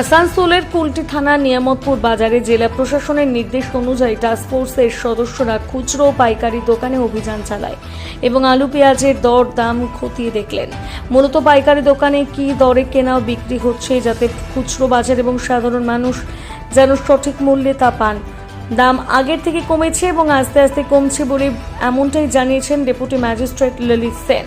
আসানসোলের কুলটি থানা নিয়ামতপুর বাজারে জেলা প্রশাসনের নির্দেশ অনুযায়ী টাস্কফোর্সের সদস্যরা খুচরো পাইকারি দোকানে অভিযান চালায় এবং আলু, পেঁয়াজের দর, দাম খতিয়ে দেখলেন। মূলত পাইকারি দোকানে কী দরে কেনা বিক্রি হচ্ছে যাতে খুচরো বাজার এবং সাধারণ মানুষ যেন সঠিক মূল্যে তা পান। দাম আগের থেকে কমেছে এবং আস্তে আস্তে কমছে বলে এমনটাই জানিয়েছেন ডেপুটি ম্যাজিস্ট্রেট ললিত সেন।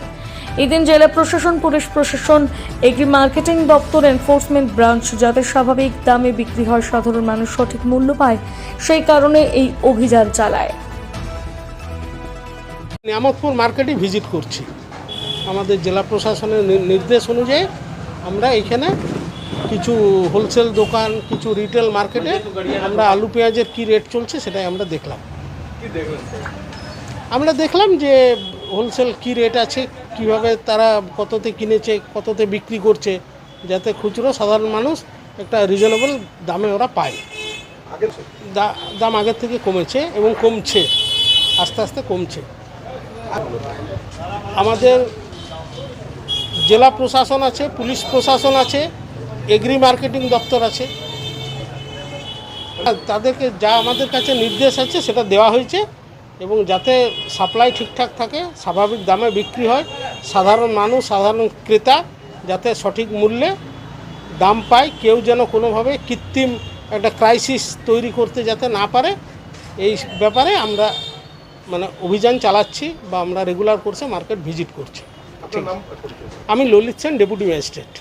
এদিন জেলা প্রশাসন পুলিশ প্রশাসন এগ্রি মার্কেটিং দপ্তর এনফোর্সমেন্ট ব্রাঞ্চ যাতে স্বাভাবিক দামে বিক্রি হয় সাধারণ মানুষ সঠিক মূল্য পায় সেই কারণে এই অভিযান চালায়। নিয়ামতপুর মার্কেটে ভিজিট করছি। আমাদের জেলা প্রশাসনের নি- নির্দেশ অনুযায়ী আমরা এখানে কিছু হোলসেল দোকান কিছু রিটেল মার্কেটে আমরা আলু পেঁয়াজের কী রেট চলছে সেটাই আমরা দেখলাম। আমরা দেখলাম যে হোলসেল কী রেট আছে, কীভাবে তারা কততে কিনেছে, কততে বিক্রি করছে, যাতে খুচরো সাধারণ মানুষ একটা রিজনেবল দামে ওরা পায়। দাম আগের থেকে কমেছে এবং কমছে, আস্তে আস্তে কমছে। আমাদের জেলা প্রশাসন আছে, পুলিশ প্রশাসন আছে এগ্রি মার্কেটিং দপ্তর আছে। তাদেরকে যা আমাদের কাছে নির্দেশ আছে, সেটা দেওয়া হয়েছে। এবং যাতে সাপ্লাই ঠিকঠাক থাকে স্বাভাবিক দামে বিক্রি হয় সাধারণ মানুষ সাধারণ ক্রেতা যাতে সঠিক মূল্যে দাম পায় কেউ যেন কোনোভাবে কৃত্রিম একটা ক্রাইসিস তৈরি করতে যাতে না পারে এই ব্যাপারে আমরা মানে অভিযান চালাচ্ছি বা আমরা রেগুলার কোর্সে মার্কেট ভিজিট করছি। আমি ললিত সেন ডেপুটি ম্যাজিস্ট্রেট